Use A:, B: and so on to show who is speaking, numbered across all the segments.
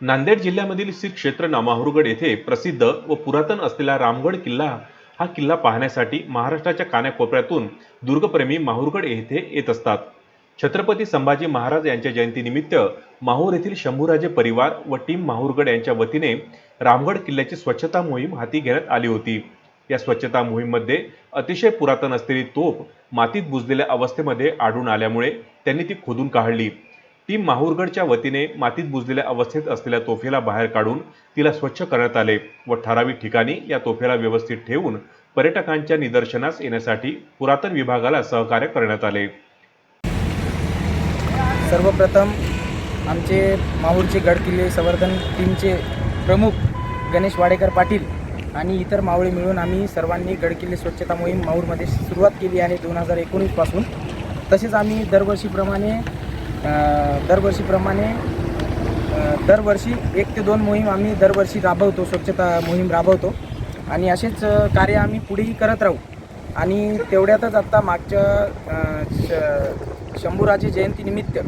A: नांदेड जिल्ह्यामधील श्री क्षेत्र नामाहुरगड येथे प्रसिद्ध व पुरातन असलेला रामगड किल्ला हा किल्ला पाहण्यासाठी महाराष्ट्राच्या कानाकोपऱ्यातून दुर्गप्रेमी माहुरगड येथे येत असतात. छत्रपती संभाजी महाराज यांच्या जयंतीनिमित्त माहूर येथील शंभूराजे परिवार व टीम माहूरगड यांच्या वतीने रामगड किल्ल्याची स्वच्छता मोहीम हाती घेण्यात आली होती. या स्वच्छता मोहीममध्ये अतिशय पुरातन असलेली तोफ मातीत बुजलेल्या अवस्थेमध्ये आढळून आल्यामुळे त्यांनी ती खोदून काढली. टीम माहूरगडच्या वतीने मातीत बुजलेल्या अवस्थेत असलेल्या तोफेला बाहेर काढून तिला स्वच्छ करण्यात आले व ठराविक ठिकाणी या तोफेला व्यवस्थित ठेवून पर्यटकांच्या निदर्शनास येण्यासाठी पुरातन विभागाला सहकार्य करण्यात आले.
B: सर्वप्रथम आमचे माहूरचे गडकिल्ले संवर्धन टीमचे प्रमुख गणेश वाडेकर पाटील आणि इतर मावळे मिळून आम्ही सर्वांनी गडकिल्ले स्वच्छता मोहीम माहूरमध्ये सुरुवात केली आहे दोन हजार एकोणीसपासून. तसेच आम्ही दरवर्षीप्रमाणे दरवर्षीप्रमाणे दरवर्षी एक ते दोन मोहीम आम्ही दरवर्षी राबवतो स्वच्छता मोहीम राबवतो. आणि असेच कार्य आम्ही पुढेही करत राहू. आणि तेवढ्यातच आत्ता मागच्या श शंभूराजे जयंतीनिमित्त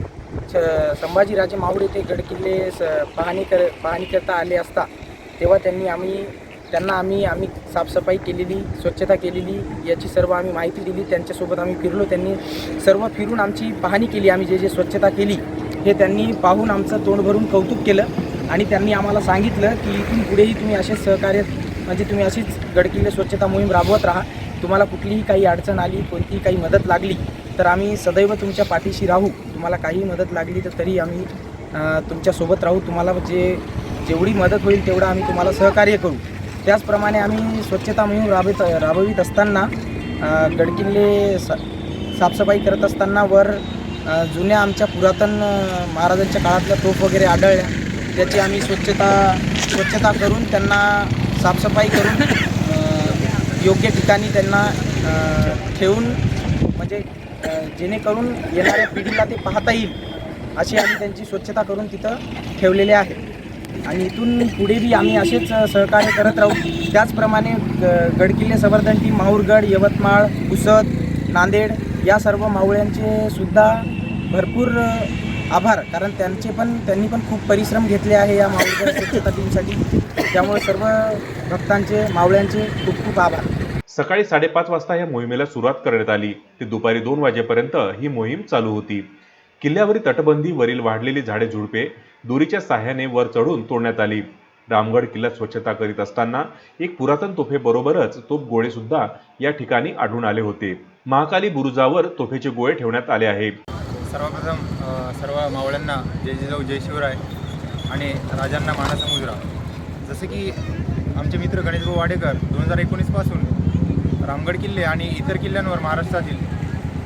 B: छ संभाजीराजे मावळे येथे गडकिल्ले स पाहणी कर पाहणी करता आले असता तेव्हा त्यांनी आम्ही त्यांना आम्ही आम्ही साफसफाई केलेली स्वच्छता केलेली याची सर्व आम्ही माहिती दिली. त्यांच्यासोबत आम्ही फिरलो. त्यांनी सर्व फिरून आमची पाहणी केली. आम्ही जे जे स्वच्छता केली हे त्यांनी पाहून आमचं तोंड भरून कौतुक केलं आणि त्यांनी आम्हाला सांगितलं की इथून पुढेही तुम्ही असेच सहकार्य म्हणजे तुम्ही अशीच गडकिल्ले स्वच्छता मोहीम राबवत राहा. तुम्हाला कुठलीही काही अडचण आली कोणतीही काही मदत लागली तर आम्ही सदैव तुमच्या पाठीशी राहू. तुम्हाला काही मदत लागली तर तरी आम्ही तुमच्यासोबत राहू. तुम्हाला जे जेवढी मदत होईल तेवढं आम्ही तुम्हाला सहकार्य करू. त्याचप्रमाणे आम्ही स्वच्छता मोहीम राबवित राबवित असताना गडकिल्ले सा साफसफाई करत असताना वर जुन्या आमच्या पुरातन महाराजांच्या काळातल्या तोफ वगैरे आढळल्या. त्याची आम्ही स्वच्छता स्वच्छता करून त्यांना साफसफाई करून योग्य ठिकाणी त्यांना ठेवून म्हणजे जेणेकरून येणाऱ्या पिढीला ते पाहता येईल अशी आम्ही त्यांची स्वच्छता करून तिथं ठेवलेले आहे. आणि इथून पुढे बी आम्ही असेच सहकार्य करत राहू. त्याचप्रमाणे ग- गडकिल्ले संवर्धन टीम माहूरगड यवतमाळ पुसद नांदेड या सर्व मावळ्यांचे सुद्धा भरपूर आभार. कारण त्यांचे पण त्यांनी पण खूप परिश्रम घेतले आहे या माहूरगड स्वच्छता टीमसाठी त्यामुळे सर्व भक्तांचे मावळ्यांचे खूप खूप आभार.
A: सकाळी साडेपाच वाजता या मोहिमेला सुरुवात करण्यात आली. ते दुपारी दोन वाजेपर्यंत ही मोहीम चालू होती. किल्ल्यावरील तटबंदी वरील वाढलेली झाडे झुडपे दोरीच्या साह्याने वर चढून तोडण्यात आली. रामगड किल्ला स्वच्छता करीत असताना एक पुरातन तोफेबरोबरच तोफ गोळे सुद्धा या ठिकाणी आढळून आले होते. महाकाली बुरुजावर तोफेचे गोळे ठेवण्यात आले आहे.
C: सर्वप्रथम सर्व मावळ्यांना जय जिजाऊ जय शिवराय आणि राजांना मानाचा मुजरा. जसं की आमचे मित्र गणेशभाऊ वाडेकर दोन हजार एकोणीसपासून रामगड किल्ले आणि इतर किल्ल्यांवर महाराष्ट्रातील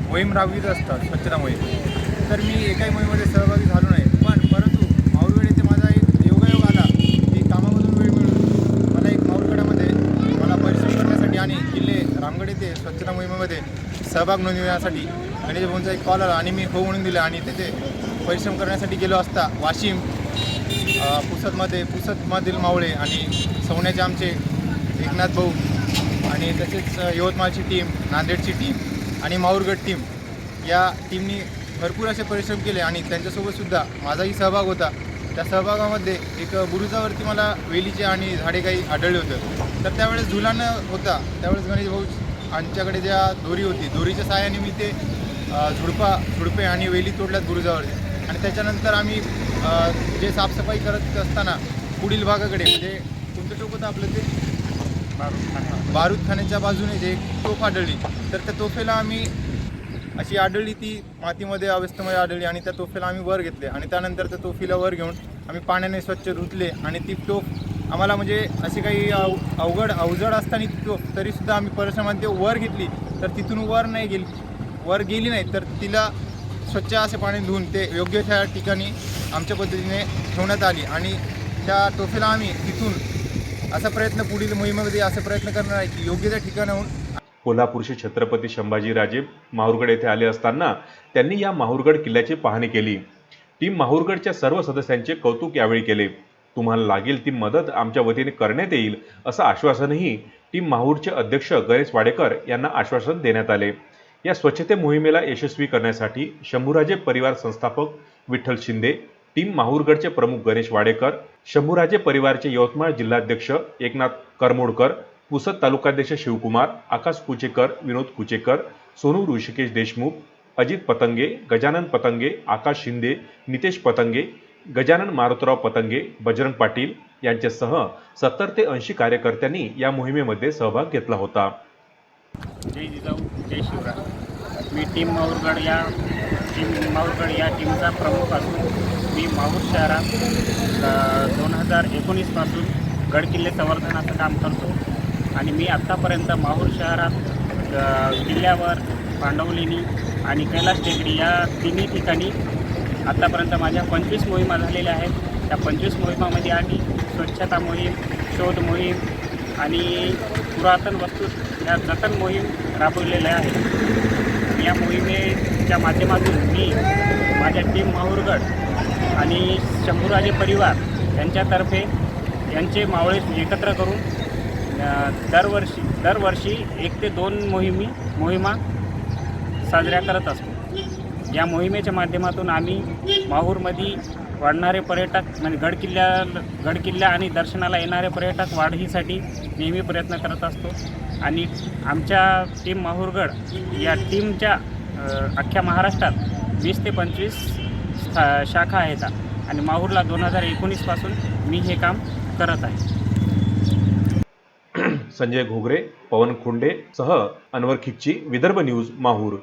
C: मोहीम राबवित असतात स्वच्छता मोहीम तर मी एकाही मोहिमेमध्ये सहभागी झालो नाही. पण परंतु माऊरगड येथे माझा एक योगायोग आला. की कामामधून वेळ मिळून मला एक माऊरगडामध्ये मला परिश्रम करण्यासाठी आणि किल्ले रामगड येथे स्वच्छता मोहिमेमध्ये सहभाग नोंदविण्यासाठी गणेश भाऊंचा एक कॉल आला आणि मी हो म्हणून दिला आणि तिथे परिश्रम करण्यासाठी गेलो असता वाशिम पुसदमध्ये पुसदमधील मावळे आणि सवण्याचे आमचे एकनाथ भाऊ आणि तसेच यवतमाळची टीम नांदेडची टीम आणि माऊरगड टीम या टीमनी भरपूर असे परिश्रम केले आणि त्यांच्यासोबतसुद्धा माझाही सहभाग होता. त्या सहभागामध्ये एक बुरुजावरती मला वेलीचे आणि झाडे काही आढळले होते. तर त्यावेळेस झुलान होता. त्यावेळेस गणेश भाऊ आमच्याकडे ज्या दोरी होती दोरीच्या सहाय्याने मी ते झुडपा झुडपे आणि वेली तोडल्यात बुरुजावरती. आणि त्याच्यानंतर आम्ही जे साफसफाई करत असताना पुढील भागाकडे म्हणजे कोणतं टोक होतं आपलं ते? बारूदखान्याच्या बाजूने जे एक तोफ आढळली. तर त्या तोफेला आम्ही अशी आढळली ती मातीमध्ये अवस्थेमध्ये आढळली आणि त्या तोफेला आम्ही वर घेतले. आणि त्यानंतर त्या तोफीला वर घेऊन आम्ही पाण्याने स्वच्छ धुतले आणि ती तोफ आम्हाला म्हणजे अशी काही अव अवघड अवजड असताना ती तोफ तरीसुद्धा आम्ही परिश्रमात ते वर घेतली. तर तिथून वर नाही गेली. वर गेली नाही तर तिला स्वच्छ असे पाणी धुवून ते योग्य त्या ठिकाणी आमच्या पद्धतीने ठेवण्यात आली. आणि त्या तोफेला आम्ही तिथून असा प्रयत्न पुढील मोहिमेमध्ये असा प्रयत्न करणार आहे की योग्य त्या ठिकाणाहून
A: कोल्हापूरचे छत्रपती संभाजीराजे माहूरगड येथे आले असताना त्यांनी या माहुरगड किल्ल्याची पाहणी केली. टीम माहूरगडच्या सर्व सदस्यांचे कौतुक यावेळी केले. तुम्हाला लागेल ती मदत आमच्या वतीने करण्यात येईल असं आश्वासनही टीम माहूरचे अध्यक्ष गणेश वाडेकर यांना आश्वासन देण्यात आले. या स्वच्छते मोहिमेला यशस्वी करण्यासाठी शंभूराजे परिवार संस्थापक विठ्ठल शिंदे टीम माहूरगडचे प्रमुख गणेश वाडेकर शंभूराजे परिवारचे यवतमाळ जिल्हाध्यक्ष एकनाथ करमोडकर पुसद तालुकाध्यक्ष शिवकुमार आकाश कुचेकर विनोद कुचेकर सोनू ऋषिकेश देशमुख अजित पतंगे गजानन पतंगे आकाश शिंदे नितेश पतंगे गजानन मारुतराव पतंगे बजरंग पाटील यांच्यासह सत्तर ते ऐंशी कार्यकर्त्यांनी या मोहिमेमध्ये सहभाग घेतला होता.
D: जय जिजाऊ जय शिवराय. मी टीम माऊरगड या टीम माऊरगड या टीमचा प्रमुख असून मी माहूर शहरात दोन हजार एकोणीसपासून गडकिल्ले संवर्धनाचं काम करतो. आणि मी आत्तापर्यंत माहूर शहरात किल्ल्यावर पांडवलेणी आणि कैलास टेकडी या तिन्ही ठिकाणी आत्तापर्यंत माझ्या पंचवीस मोहिमा झालेल्या आहेत. त्या पंचवीस मोहिमामध्ये आम्ही स्वच्छता मोहीम शोध मोहीम आणि पुरातन वस्तू या जतन मोहीम राबवलेल्या आहेत. या मोहिमेच्या माध्यमातून मी माझ्या टीम माहूरगड आणि शंभूराजे परिवार यांच्यातर्फे यांचे मावळे एकत्र करून दरवर्षी दरवर्षी एक ते दोन मोहिमी मोहिमा साजऱ्या करत असतो. या मोहिमेच्या माध्यमातून आम्ही माहूरमध्ये वाढणारे पर्यटक म्हणजे गडकिल्ल्या गडकिल्ल्या आणि दर्शनाला येणारे पर्यटक वाढीसाठी नेहमी प्रयत्न करत असतो. आणि आमच्या टीम माहूरगड या टीमच्या अख्ख्या महाराष्ट्रात वीस ते पंचवीस स्था- शाखा आहेत. आणि माहूरला दोन हजार एकोणीसपासून मी हे काम करत आहे.
A: संजय घोगरे पवन खुंडे सह अनवर खिच्ची विदर्भ न्यूज माहूर.